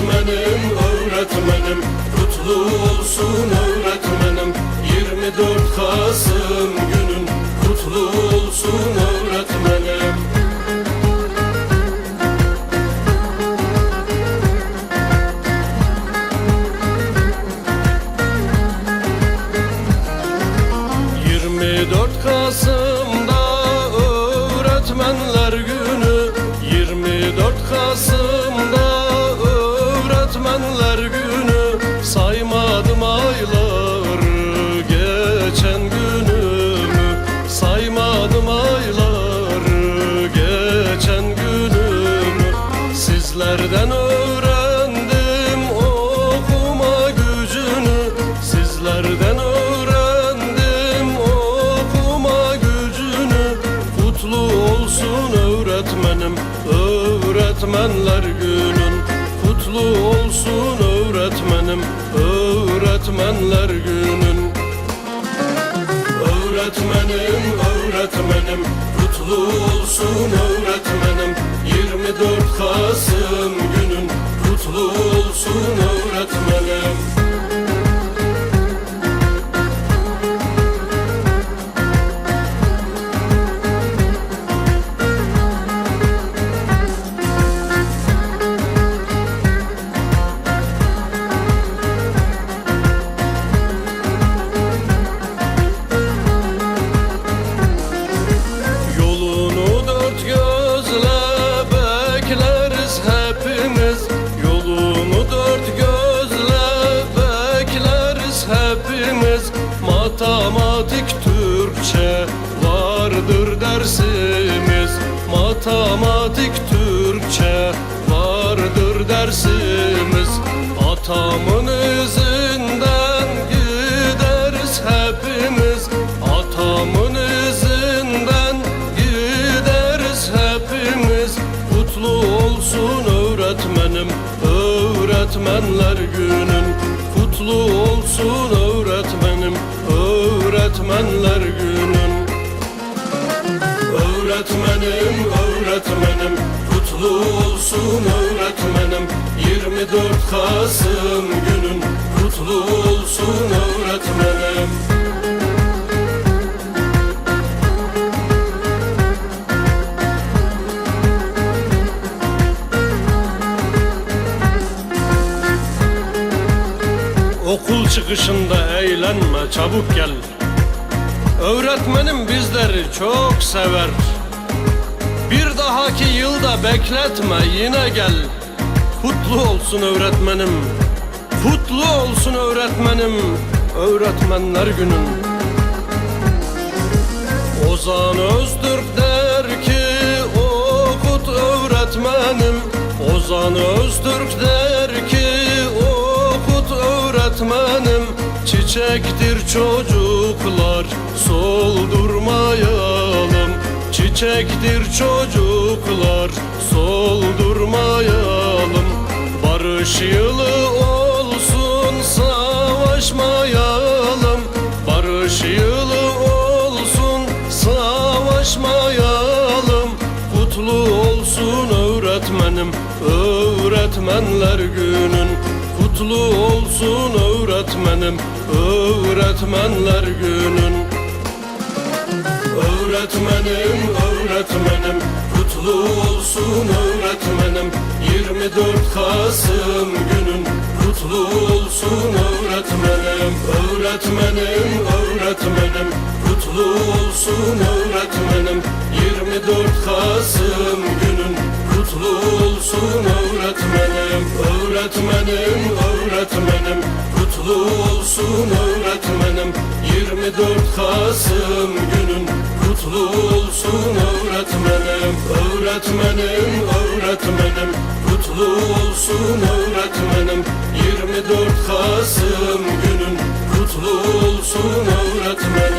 öğretmenim öğretmenim Kutlu olsun öğretmenim. 24 Kasım Sizlerden öğrendim okuma gücünü? Sizlerden öğrendim okuma gücünü. Kutlu olsun öğretmenim öğretmenler günün. Kutlu olsun öğretmenim öğretmenler günün. Öğretmenim, öğretmenim Kutlu olsun öğretmenim 24 Kasım günün Kutlu olsun öğretmenim Matematik Türkçe vardır dersimiz. Atamın izinden gideriz hepimiz. Atamın izinden gideriz hepimiz. Kutlu olsun öğretmenim öğretmenler günün Kutlu olsun öğretmenim öğretmenler günün 24 Kasım günün Kutlu olsun öğretmenim. Okul çıkışında eğlenme çabuk gel. Öğretmenim bizleri çok sever. Bir dahaki yılda bekletme yine gel Kutlu olsun öğretmenim. Kutlu olsun öğretmenim. Öğretmenler günün. Ozan Özdürk der ki okut öğretmenim. Ozan Özdürk der ki okut öğretmenim. Çiçektir çocuklar soldurmayalım Çiçektir çocuklar soldurmayalım Barış yılı olsun savaşmayalım. Barış yılı olsun savaşmayalım. Kutlu olsun öğretmenim öğretmenler günün. Kutlu olsun öğretmenim öğretmenler günün. Öğretmenim, öğretmenim Kutlu olsun öğretmenim 24 Kasım günün Kutlu olsun. Öğretmenim Öğretmenim, öğretmenim. Kutlu olsun öğretmenim. 24 Kasım günün Kutlu olsun. Öğretmenim Öğretmenim, öğretmenim. Kutlu olsun öğretmenim. 24 Kasım günün Kutlu olsun öğretmenim Öğretmenim, öğretmenim. Kutlu olsun öğretmenim 24 Kasım günün. Kutlu olsun öğretmenim